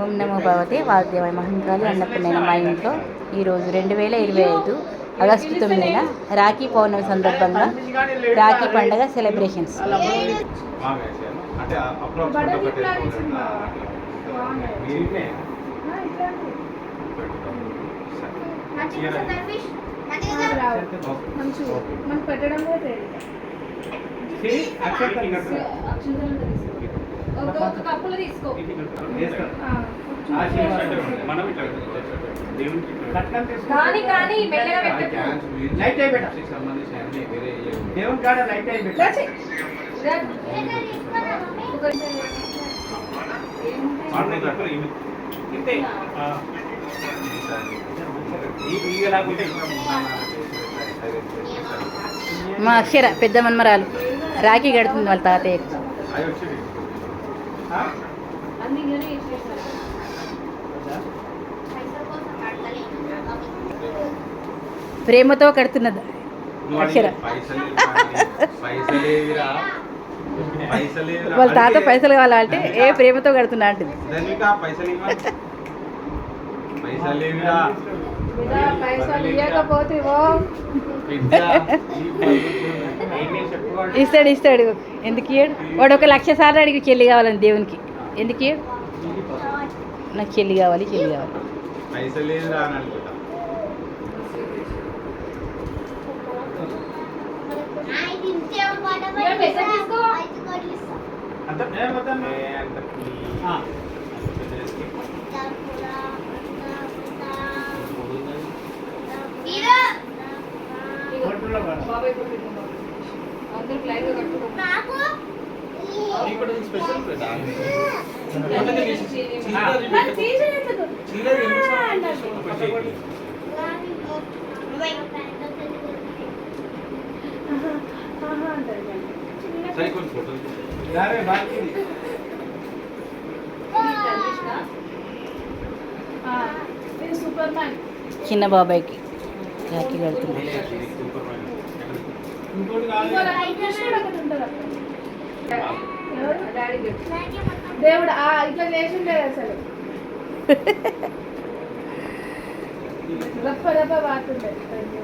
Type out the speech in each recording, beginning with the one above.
ఓం నమో భగవతే వాగ్దేవాయ మహంకాళి అన్నపూర్ణైన మా ఇంట్లో ఈరోజు రెండు వేల ఇరవై ఐదు ఆగస్టు తొమ్మిదిన రాఖీ పౌర్ణమి సందర్భంగా రాఖీ పండగ సెలబ్రేషన్స్. పెట్టడం కానీ కానీ మెల్లగా పెట్టకు. లైట్ దేవుని కాడ లైట్. ఇంతే మా అక్షర పెద్ద మన్మరాలు. రాఖీ కడుతుంది వాళ్ళ తాతయ్య అవి వచ్చింది అన్ని ఇలానే వేసేసారు. ప్రేమతో కడుతున్నది. అక్షర. వాళ్ళ తాత పైసలు కావాలంటే ఏ ప్రేమతో కడుతున్నా అంటుంది. ఇస్తాడు ఇస్తాడు. ఎందుకు ఇయ్యాడు? వాడు ఒక లక్ష సార్లు అడిగి చెల్లి కావాలని దేవునికి. ఎందుకు ఇయ్యాడు? నాకు చెల్లి కావాలి చెల్లి కావాలి. అంత ఏ అంత ఆ. బాబాయ్ కూడా పెట్టు. అందరూ లైన్గా కట్టుకో. మరి తీసేయొద్దు. ఆహా అంటారు కానీ. సరే కొన్ని ఫోటోలు యారే బాకి చిన్న బాబాయ్కి. రాఖీ కడుతున్నాడు ఇంకోటి ఇంకో రా- కృష్ణుడు ఒకటి ఉంటాడు అక్కడ. ఎవరు? డాడీ చెప్పు. దేవుడు ఆ ఇట్లా చేసిండే అసలు గొప్ప గొప్ప వాడుతుండే ఉన్నారు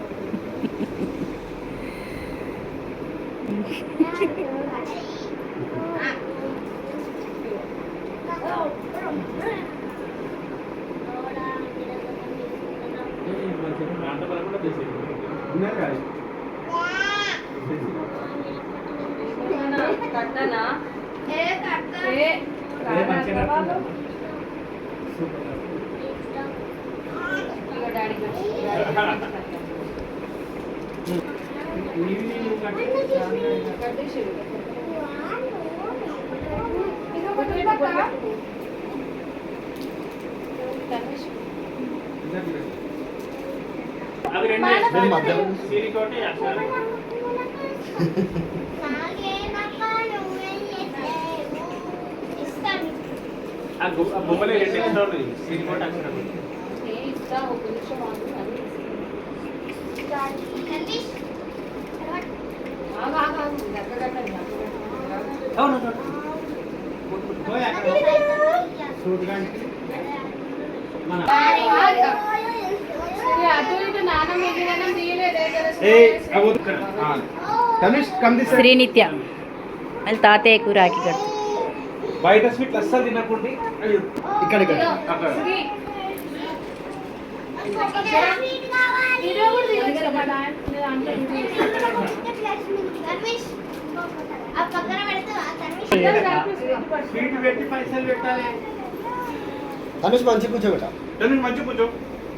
కట్టనా? ఏ రానా బాబు? ఇగో డాడీ కట్టేసి ఇగో ఒకటి పక్క. కట్టేసి. అది బొమ్మలే రెండు ఎక్స్ట్రా ఉన్నాయి సిరికోటి అక్షరాలు ఏ ఇస్తా ఒక నిమిషం ఆగు. అది ఆగు, ఆగు, ఆగు. దగ్గర కట్టండి, దగ్గర కట్టండి. అవును పోయి అక్కడ చూడడానికి మన సరే, అటు ఇటు నాన్న మిగిలిన తీయలేదే కదా ఏయ్ అగో ఇక్కడ. ఆ. తనుష్ కమ్ దిస్ శ్రీనిత్య వాళ్ళ తాతయ్యకు రాఖీ కడుతుంది బయట స్వీట్లు అస్సలు తినకండి ఇక్కడ ఇక్కడ అక్కడ శ్రీ. వీడియో కూడా తీయొచ్చు మా నాన్న- నేను అంటే వీడియో కనిపిస్తుంది, ఇటు పట్టు. స్వీట్ పెట్టి పైసలు పెట్టాలి ధనుష్ మంచి కూర్చోబెట్ట తనుష్ మంచి కొంచెం మంచి పొరుగు కొంచెం. అట్లా మంచి కూర్చో ఆ,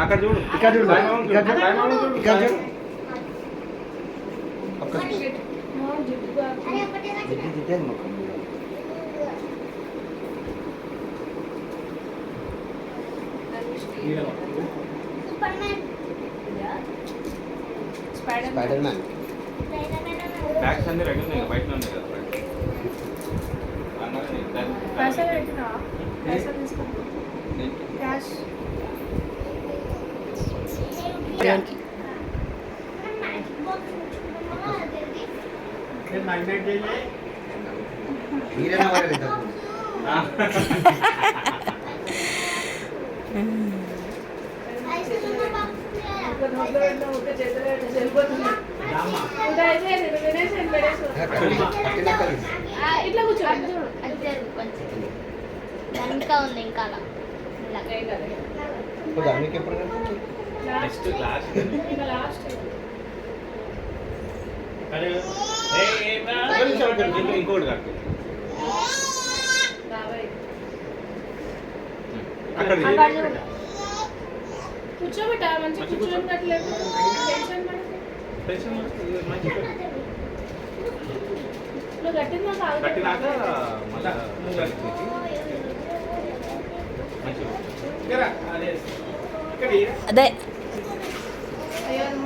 అక్కడ చూడు ఇక్కడ చూడు సాయిబాబా ఇక్కడ చూడు సాయిబాబా చూడు. ఇక్కడ చూడు ఒక్క ఆ, జిడ్డుగా. జిడ్డు జిడ్డేది మొక్క Spider Man. Spider Man bags అన్ని రెడీ ఉన్నాయి బయట ఉన్నాయి కదా అన్నది దాన్ని- పైసలు పెట్టినావా? పైసలు తీసుకో. క్యాష్. ఇట్లా కూర్చో ఇంకా ఉంది ఇంకా అలా ఇలా. ఏం కాదు. ఇప్పుడు దానికి ఎప్పుడు కట్టింది? నెక్స్ట్ లాస్ట్ ఇంకోటి అక్కడ కూర్చోబెట్టా టెన్షన్ టెన్షన్ నువ్వు కట్టినాక అదే అయ్యో అది ముట్టిపోయింది బాబు అయ్యో అయ్యో అయ్యో చెల్లె అరే మామయ్య భయపడుతున్నాడు మామయ్య ఆ,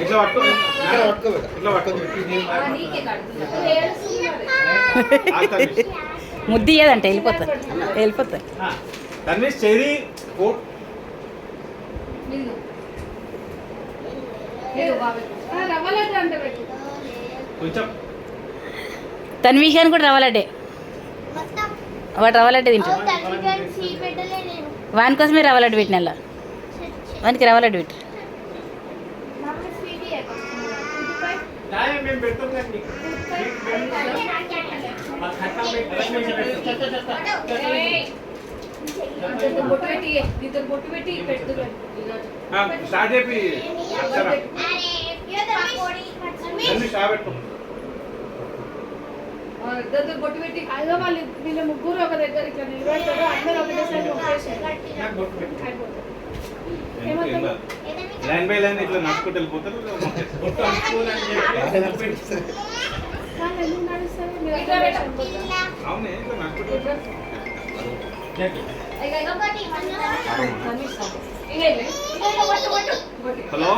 ఇట్లా పట్టుకో ఇక్కడ పట్టుకోబెట్ట ఇట్లా పట్టుకో ఇప్పుడు ఏడుస్తున్నాడు. ఆ, తన్విష్. ముద్దు ఇయ్యదంట వెళ్ళిపోతారు వెళ్ళిపోతారు ఆ, తన్విష్ చెరి ఓ ఆ, రవ్వ లడ్డు అంట పెట్టు. కొంచెం. తన్విషాన్ని కూడా రవ్వలడ్డే. మొత్తం. వాడు రవ్వలడ్డే తింటాడు. వాని కోసమే రవ్వలడ్డు పెట్టిన అలా వానికి రవ్వలడ్డు పెట్టు. బొట్టు పెట్టి ఇద్దరు బొట్టు పెట్టి పెట్టు స్టార్ట్ చెప్పి అక్షర అరే, పకోడీ. తన్విష్ ఆ పెట్టు ఇద్దరు బొట్టు పెట్టి అదో వాళ్ళు వీళ్ళ ముగ్గురు ఒక దగ్గర ఇట్లా నిలబెడతారు అందరూ ఒకటేసారి ఒకేసారి అయిపోతుంది. ఏం కాదు. లైన్ బై లైన్ ఇట్లా నడుచుకుంటూ వెళ్ళిపోతారు వాళ్ళు ఎందుకు నడుస్తారు? మీరు అట్లా పెట్టండి. అవునే ఇట్లా నడుచుకుంటూ వెళ్తారు. ఒకటి, ఇంకా ఇవ్వండి. హలో?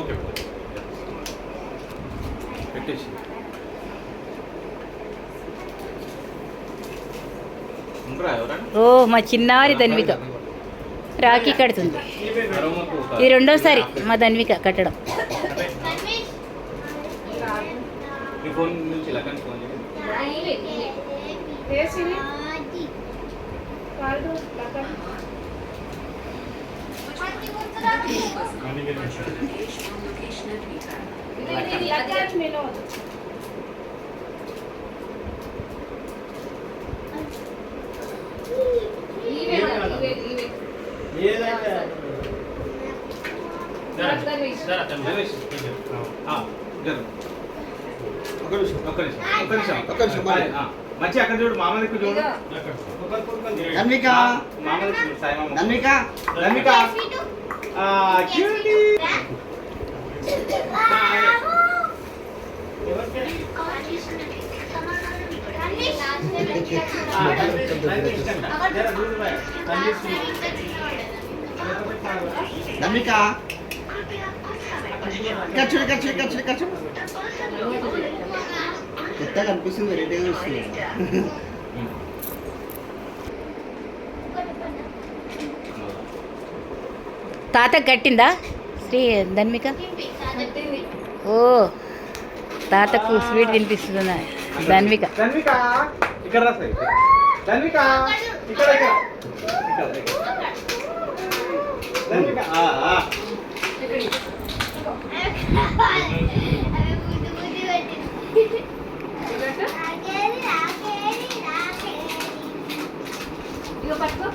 ఓకే పెట్టేసి. ఓ మా చిన్నారి ధన్విక రాఖీ కడుతుంది. ఇది రెండోసారి మా ధన్విక కట్టడం. ఫోన్ ఒక నిమిషం ఒక్క నిమిషం ఒక్క నిమిషం ఒక్క నిమిషం, మరి. ఆ, మంచి అక్కడ చూడు మామ దిక్కు చూడు ధన్విక ఆ, మామ దిక్కు చూడు సాయి మామ ధన్విక ధన్విక స్వీటు. ఆ, క్యూటీ. తన్విష్. ఆ, ధన్విష్ అంట. జర చూడు బాయ్. ధన్విష్. ధన్విక ఇక్కడ చూడు ఇక్కడ చూడు ఇక్కడ చూడు ఇక్కడ చూడు కొత్తగా అనిపిస్తుంది వెరైటీగా వస్తుంది. తాతకు కట్టిందా? శ్రీ ధన్విక తినిపి. ఓ తాతకు స్వీట్ తినిపిస్తుందా ధన్విక ధన్విక ఇక్కడ రాస్తాయి ధన్విక ఇక్కడ ఇక్కడ ఇక్కడ ఇక్కడ. ధన్విక ఆ, ఆ. అవి బుద్ధి బుద్ధి పెట్టింది రాకేరి రాకేరి రాకేరి ఇగో పట్టుకో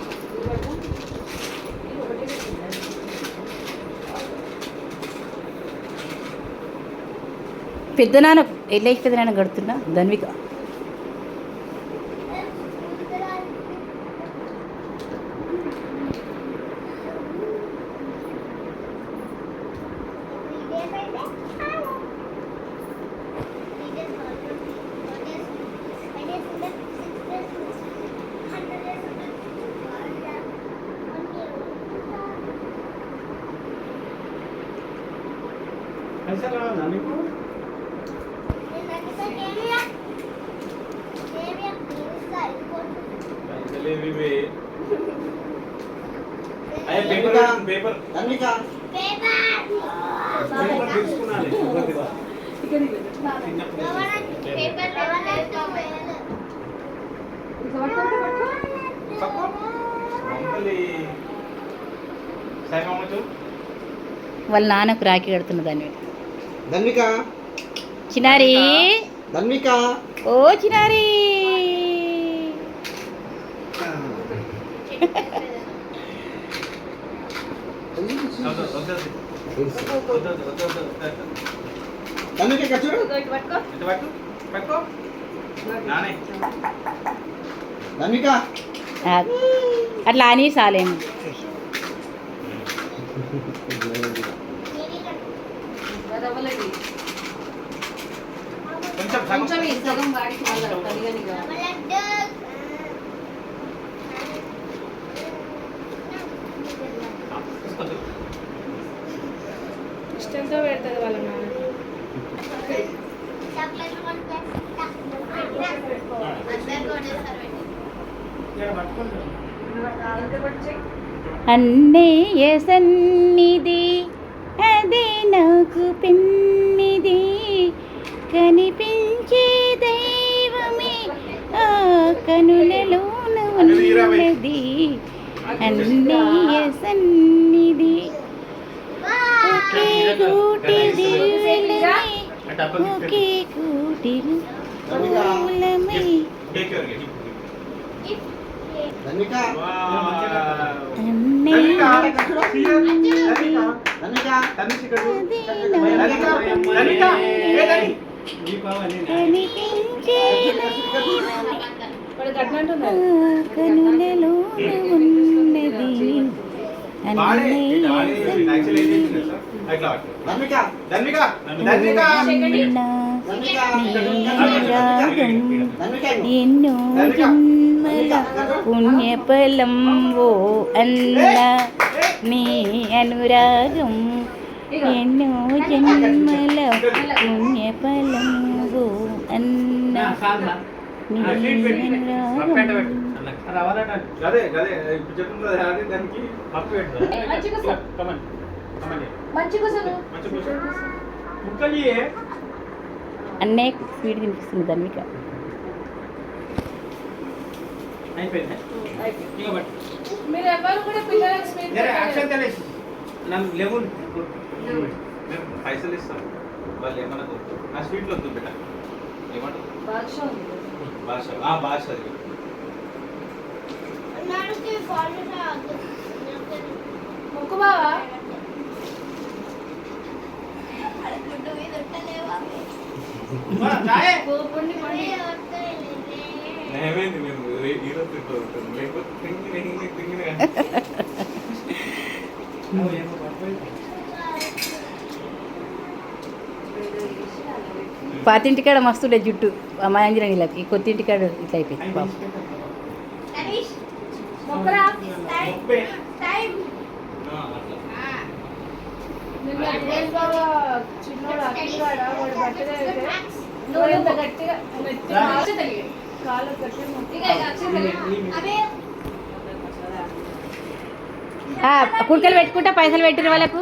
పెద్దనాన్న నాన్న పెద్దనాన్న కడుతున్నా ధన్విక. పైసలు రావాలా నీకు పైసలు ఏవి ఇవి? అయ్యా పేపర్ తీసుకున్నాను వాళ్ళ నాన్నకు రాఖీ కడుతున్న ధన్విక చిన్నారి ధన్విక ఓ చిన్నారి. ధన్విక చూడు. ధన్విక అట్లా అని సాలేము అది అవ్వలేదు కొంచెం సగం. కొంచెం ఈ సగం వాడికి. ఇష్టంతో పెడుతుంది వాళ్ళ నాన్న ఇక్కడ పట్టుకోండి. అన్నయ్య సన్నిధి అదే నాకు పెన్నిది కనిపించే ఉన్నది అన్నయ్య సన్నిధి ఒకే గూటి దివ్వెలమై ఆ డబ్బా ఒకే గూటి మూలమై Take care, get it. Dhanvika wow. అన్నయ్య ధనిక, ధనిక, ధన్విక ధనిక ఇక్కడ చూడు. అదే ధనిక, ధనిక, ఏ ధని? నీకు కావాలి. కనిపించే వాడు గట్టిన ఆ అంటున్నారు కనులలో ఉన్నది వాడే, అన్నయ్య వాడే, actually ఏం చేసింది తెలుసా? ఇట్లా పట్టు. ధన్విక ధనిక, ధనిక. సన్న ధన్విక నీరాగం ధన్విక ఎన్నో జన్మల పుణ్యఫలం ఓ అన్న నీ అనురాగం ఎన్నో జన్మల పుణ్యఫలం ఓ అన్న నీ. అన్నయ్య స్వీట్ తినిపిస్తుంది ధన్విక పైసలు ఇస్తాం. వాళ్ళు ఏమన్నా ఆ స్వీట్లో వద్దు బిడ్డ. ఏమంటారు. భాష ఆ భాష అది. మొక్కు బావా? ఏమైంది మేము ఈరోజు తింటాం లేకపోతే తింగి తింగి తింగి కానీ. ఓ, ఏమో పడిపోయింది. పాతింటికాడ మస్తుండే జుట్టు మా అంజనీలకి కొత్త ఇంటికాడ ఇట్లా అయిపోయింది అయి పాపం. తీసి పెట్టండి. మొక్కరా ముప్పై. ఆ, అట్లా. నిన్న దేశ్ బాబా చిన్నోడు అక్కిగాడ వాడు బర్త్డే అయితే నువ్వు ఇంత గట్టిగా నెత్తి కాలు తగిలి. కాలు గట్టిగా మొక్కి ఆ, కుడుకలు పెట్టుకుంటా పైసలు పెట్టిన వాళ్ళకు.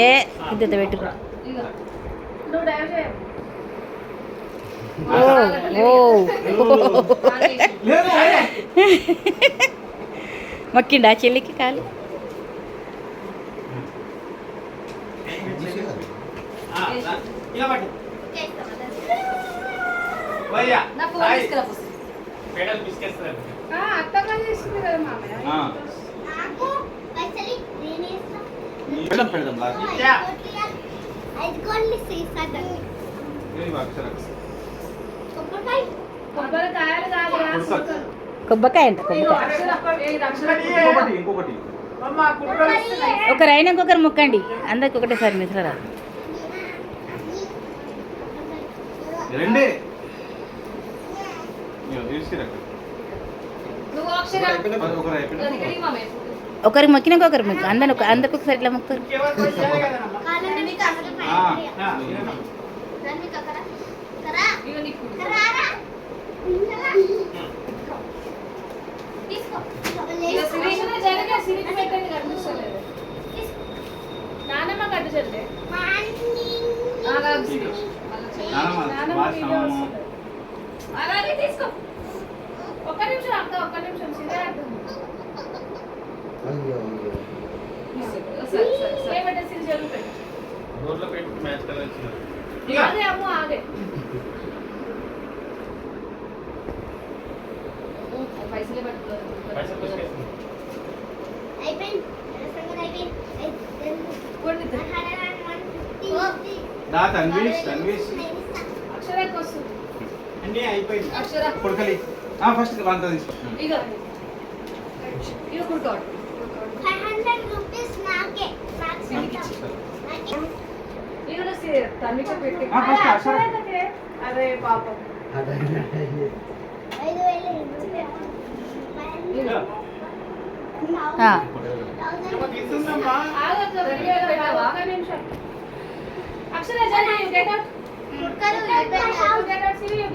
ఏ ఇద్దరు పెట్టు ఇగో నువ్వు డైవ్ చేయ ఓ ఓ లేదు అరే. మొక్కిండా చెల్లికి కాలు ఆ, దా. ఇలా పట్టు చేస్తాం అదే. వయ్యా నా ఫోన్ సాయి. తీసుకురా పేడలు పిసికేస్తారు చేసింది కదా మామయ్య. ఆ. నాకు పైసలు నేనేస్తా పెడదాం. కొబ్బకాయ అంట కొబ్బకాయ. ఒకరు అయినా ఇంకొకరు మొక్కండి. అందరికి ఒకటేసారి మిత్ర రాదు రెండే ఇగో, తీసిరా అక్కడ. నువ్వు అక్షర అది ఒకరు అయిపోయింది దగ్గరికి మామయ్య ఒకరికి మొక్కినాక ఒకరు మొక్కు అందరు అందరికి ఒకసారి ఇట్లా మొక్కుతారు. ఇంకెవరికి వచ్చేదే కదనమ్మా. కాలంలో మీకు అసలు ఆ, పైసలు ఆ, ఇదేనా? దాన్ని కకరా కరా ఇగో నీకు కరారా కరా. తీసుకో. ఇక సిరీస్ జరిగే సిరీస్ పెట్టేది కనిపిస్తలేదు నానమ్మ కట్టు చెల్లి నానమ్మ, తీసుకో. ఒక్క నిమిషం అక్క ఒక్క నిమిషం సిరే అర్థం అయ్యో అయ్యో ఏమంటే సిరి జరుగుతుంది రోడ్లో పెట్టి మ్యాచ్ కదా వచ్చినారు. ఇక. ఆగే అమ్మ ఆగే. పైసలే పైసలు పిసికేస్తున్నారు. అయిపోయింది. సంగతి అయిపోయింది. పట్టుకో దా తన్వీష్ తన్వీష్ అక్షరానికి వస్తుంది. అన్నీ అయిపోయింది. అక్షర కొడుకలి. ఆ ఫస్ట్ వంత తీసుకో ఇక ఇక కుడుకోడు ఫైవ్ హండ్రెడ్ రూపీస్ నాకే నాకు మనకి సొంతం. ఇచ్చేస్తారు. నాకే. ఇక తన్నిక పెట్టి ఆ, ఫస్ట్ అరే, అక్షర. అక్షరానికే. అరే పాపం ఐదు వేలు ఫైవ్ ఇక. హండ్రెడ్. ఆ. థౌసండ్ అమ్మ, తీస్తుందమ్మా. ఆగొద్దు, రెండు వేలు పెట్టావా? ఒక్క నిమిషం. అక్షర జల్దీ, you get out. కుక్కలు You get out, you get out, Siri, you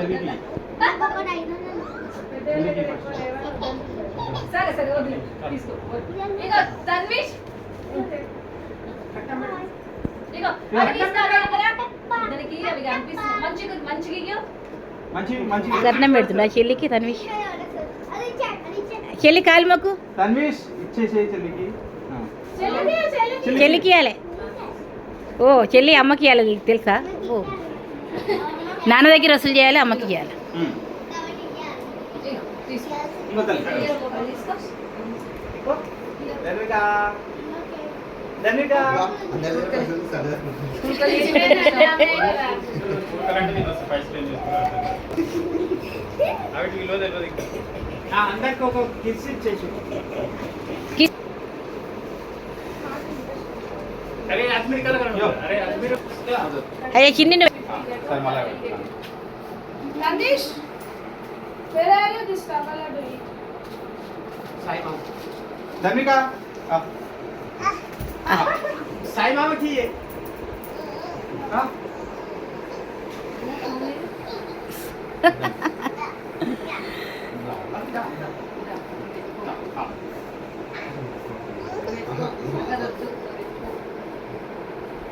లేవా? సరే సరే వదిలే. తీసుకో ఇగో తన్విష్ ఇగో అవి తీసుకోరా దానికి అవి కనిపిస్తుంది మంచిగా మంచిగా ఇగో మంచి మంచి. కట్నం పెడుతుండ చెల్లికి తన్విష్. చెల్లి కాలు తన్వీష్ చెల్లికి. చెల్లికి ఇవ్వాలి ఓ చెల్లి అమ్మకి ఇవ్వాలి తెలుసా? ఓ. నాన్న దగ్గర వసూలు చేయాలి అమ్మకి ఇవ్వాలి అందరికి ఒక కిస్ ఇచ్చేసి. అరే కదా అరే అజ్మీర్ అయ్యా చిన్ని నువ్వు సరే మళ్ళా నందీష్ వేరే ఆరు తీసుకో అవ్వాలి సాయి మామ ధర్మిక ఆ. సాయి మామకి ఆ.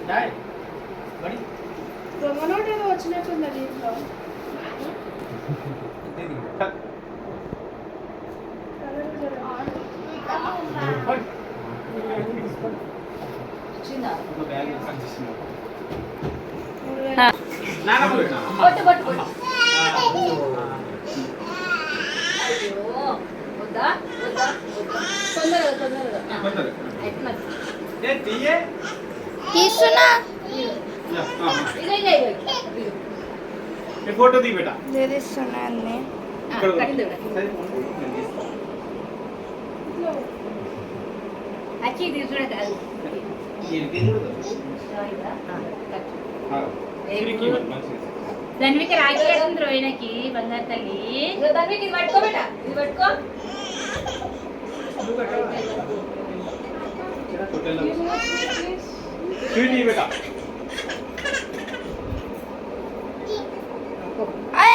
డాయ్ బడి దొంగ నోట్ ఏదో వచ్చినట్టుంది దీంట్లో నానమ్మ పెట్టినా అమ్మ. కొట్టు కొట్టు కొట్టు ఆ. అయ్యో వద్దా వద్దా వద్దా తొందరగా తొందరగా కొందరు. అయిపోయింది. ఏ తీయే తీస్తున్నా యా, ఆ, ఆ. ఇగో ఇగో ఇగో ఇగో. ఈ ఫోటో తీ బేటా తీస్తున్నా అన్నీ ఆ, ఇక్కడ కట్టింది కూడా. సరే, నేను తీస్తా. అచ్చి తీసుకునే కాదు ఇది కూడా ఆ, చిరికి ఇవ్వండి, మంచిది. ధన్విక రాఖీ కడుతుంది రోహిణకి బంగారు తల్లి ఇగో దాన్ని ఇది పట్టుకో బేట ఇది పట్టుకో హోటల్లో స్వీట్ ఇవ్వు బేటా ఆ.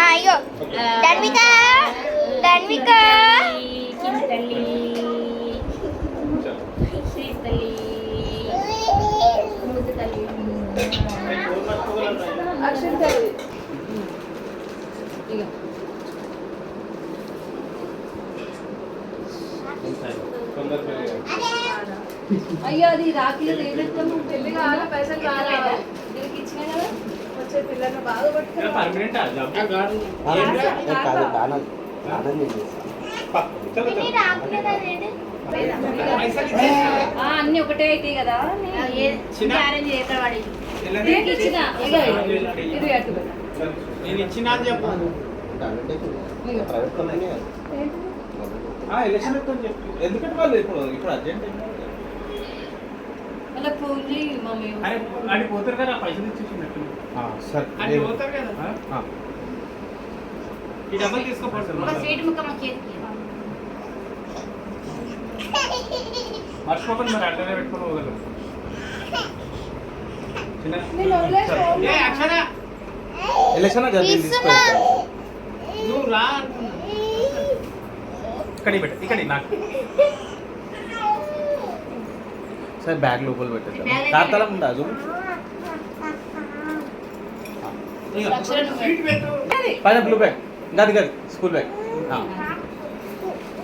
అయ్యో ఆ, ధన్విక ధన్విక కిమ్ తల్లి చలో. శ్రీ తల్లి ముద్దు తల్లి అక్షరం తెలియదు అయ్యో అది పెళ్ళి కావాలా పైసలు కావాలా? దీనికి ఇచ్చినా కదా? వచ్చే పిల్లల్ని బాగా అన్ని ఒకటే అవుతాయి కదా? అరేంజ్ వాడు ఇచ్చిన. ఇది. నేను అని ఎందుకంటే వాళ్ళు ఇప్పుడు ఇప్పుడు అర్జెంట్. మర్చిపోకుండా మరి అట్లనే పెట్టుకొని పోగలరు. ఎలక్షన్. ఇక్కడ పెట్ట ఇక్కడ నాకు. సరే బ్యాగ్ లోపల పెట్టేద్దాం. కార్తలం ఉందా? పైన బ్లూ బ్యాగ్ గది గది. స్కూల్ బ్యాగ్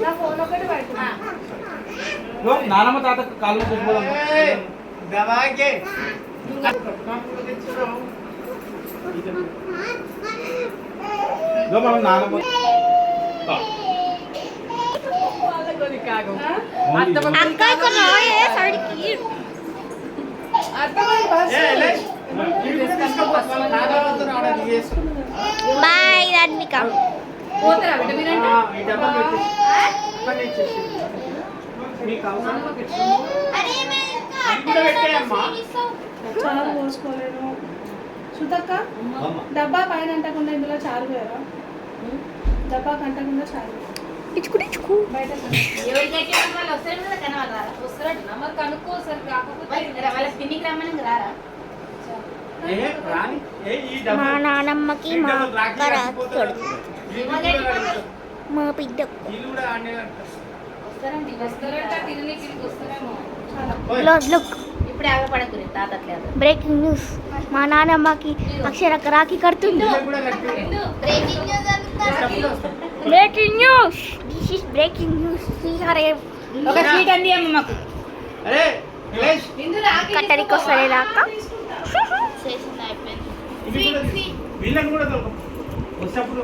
నా ఫోన్ ఒకటి పట్టు ఆ. నానమ్మ తాత కాళ్ళు దవాకే మనం నానమ్మ బాయ్ ధన్విక పోతారా బిడ్డ మీరంటే డబ్బా పని పెట్టేయమ్మా. చారు పోసుకోలేను సుతక్క. డబ్బా అంటకుండా ఇందులో చారు వేయరా? డబ్బా కంటకుండా చారు ఇచ్చుకు ఇచ్చుకు. మా డబ్బా- నానమ్మకి ఈ మా అక్క. మా బిడ్డ బ్రేకింగ్ న్యూస్ మా నానమ్మకి అక్షరక్క రాఖీ కడుతుంది. Breaking news. Breaking news this is breaking news ఒక స్వీట్ అండి అమ్మ మాకు. ఇవి కూడా తీసుకో. వీళ్ళని కూడా. వచ్చేప్పుడు.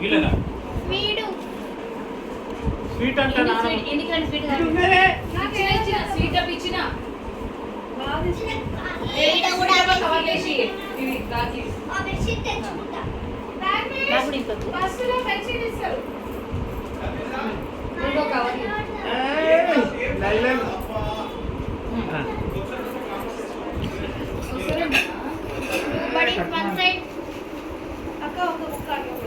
వీళ్ళనా? స్వీట్ అంటే. స్వీట్ ఎందుకంటే స్వీట్ ఇది ఉన్నదే. నాకు ఇచ్చిన డబ్బా కవర్ చేసి ఇవి But in one side, okay, okay, okay.